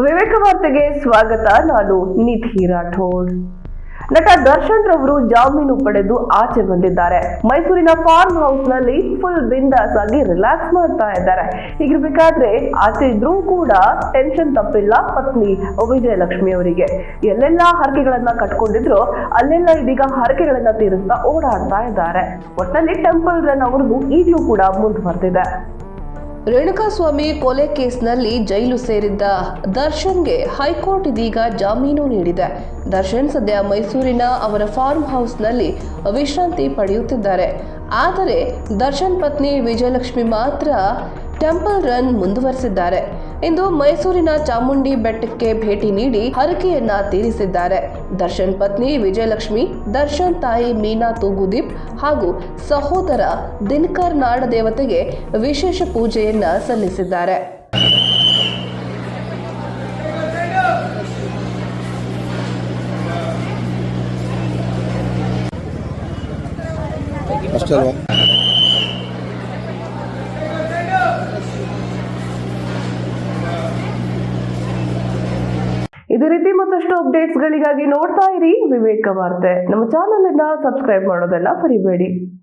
ವಿವೇಕ ವಾರ್ತೆಗೆ ಸ್ವಾಗತ. ನಾನು ನಿಧಿ ರಾಠೋಡ್. ನಟ ದರ್ಶನ್ ರವರು ಜಾಮೀನು ಪಡೆದು ಆಚೆ ಬಂದಿದ್ದಾರೆ ಮೈಸೂರಿನ ಫಾರ್ಮ್ ಹೌಸ್ನಲ್ಲಿ ಫುಲ್ ಬಿಂದಾಸ್ ಆಗಿ ರಿಲ್ಯಾಕ್ಸ್ ಮಾಡ್ತಾ ಇದ್ದಾರೆ. ಹೀಗಿರ್ಬೇಕಾದ್ರೆ ಆಚೆ ಇದ್ರೂ ಕೂಡ ಟೆನ್ಷನ್ ತಪ್ಪಿಲ್ಲ ಪತ್ನಿ ವಿಜಯಲಕ್ಷ್ಮಿ ಅವರಿಗೆ. ಎಲ್ಲೆಲ್ಲ ಹರಕೆಗಳನ್ನ ಕಟ್ಕೊಂಡಿದ್ರು, ಅಲ್ಲೆಲ್ಲ ಇದೀಗ ಹರಕೆಗಳನ್ನ ತೀರಿಸ್ತಾ ಓಡಾಡ್ತಾ ಇದ್ದಾರೆ. ಒಟ್ಟಿನಲ್ಲಿ ಟೆಂಪಲ್ ರನ್ ಅವ್ರಿಗೂ ಈಗಲೂ ಕೂಡ ಮುಂದುವರೆದಿದೆ. ರೇಣುಕಾಸ್ವಾಮಿ ಕೊಲೆ ಕೇಸ್ನಲ್ಲಿ ಜೈಲು ಸೇರಿದ್ದ ದರ್ಶನ್ಗೆ ಹೈಕೋರ್ಟ್ ಇದೀಗ ಜಾಮೀನು ನೀಡಿದೆ. ದರ್ಶನ್ ಸದ್ಯ ಮೈಸೂರಿನ ಅವರ ಫಾರ್ಮ್ ಹೌಸ್ನಲ್ಲಿ ವಿಶ್ರಾಂತಿ ಪಡೆಯುತ್ತಿದ್ದಾರೆ. ಆದರೆ ದರ್ಶನ್ ಪತ್ನಿ ವಿಜಯಲಕ್ಷ್ಮಿ ಮಾತ್ರ ಟೆಂಪಲ್ ರನ್ ಮುಂದುವರೆಸಿದ್ದಾರೆ. ಇಂದು ಮೈಸೂರಿನ ಚಾಮುಂಡಿ ಬೆಟ್ಟಕ್ಕೆ ಭೇಟಿ ನೀಡಿ ಹರಕೆಯನ್ನ ತೀರಿಸಿದ್ದಾರೆ. ದರ್ಶನ್ ಪತ್ನಿ ವಿಜಯಲಕ್ಷ್ಮಿ, ದರ್ಶನ್ ತಾಯಿ ಮೀನಾ ತೂಗುದೀಪ್ ಹಾಗೂ ಸಹೋದರ ದಿನಕರ್ ನಾಡ ದೇವತೆಗೆ ವಿಶೇಷ ಪೂಜೆಯನ್ನ ಸಲ್ಲಿಸಿದ್ದಾರೆ. ಇದೇ ರೀತಿ ಮತ್ತಷ್ಟು ಅಪ್ಡೇಟ್ಸ್ಗಳಿಗಾಗಿ ನೋಡ್ತಾ ಇರಿ. ವಿವೇಕ ವಾರ್ತೆ. ನಮ್ಮ ಚಾನಲ್ ಅನ್ನ ಸಬ್ಸ್ಕ್ರೈಬ್ ಮಾಡೋದೆಲ್ಲ ಮರಿಬೇಡಿ.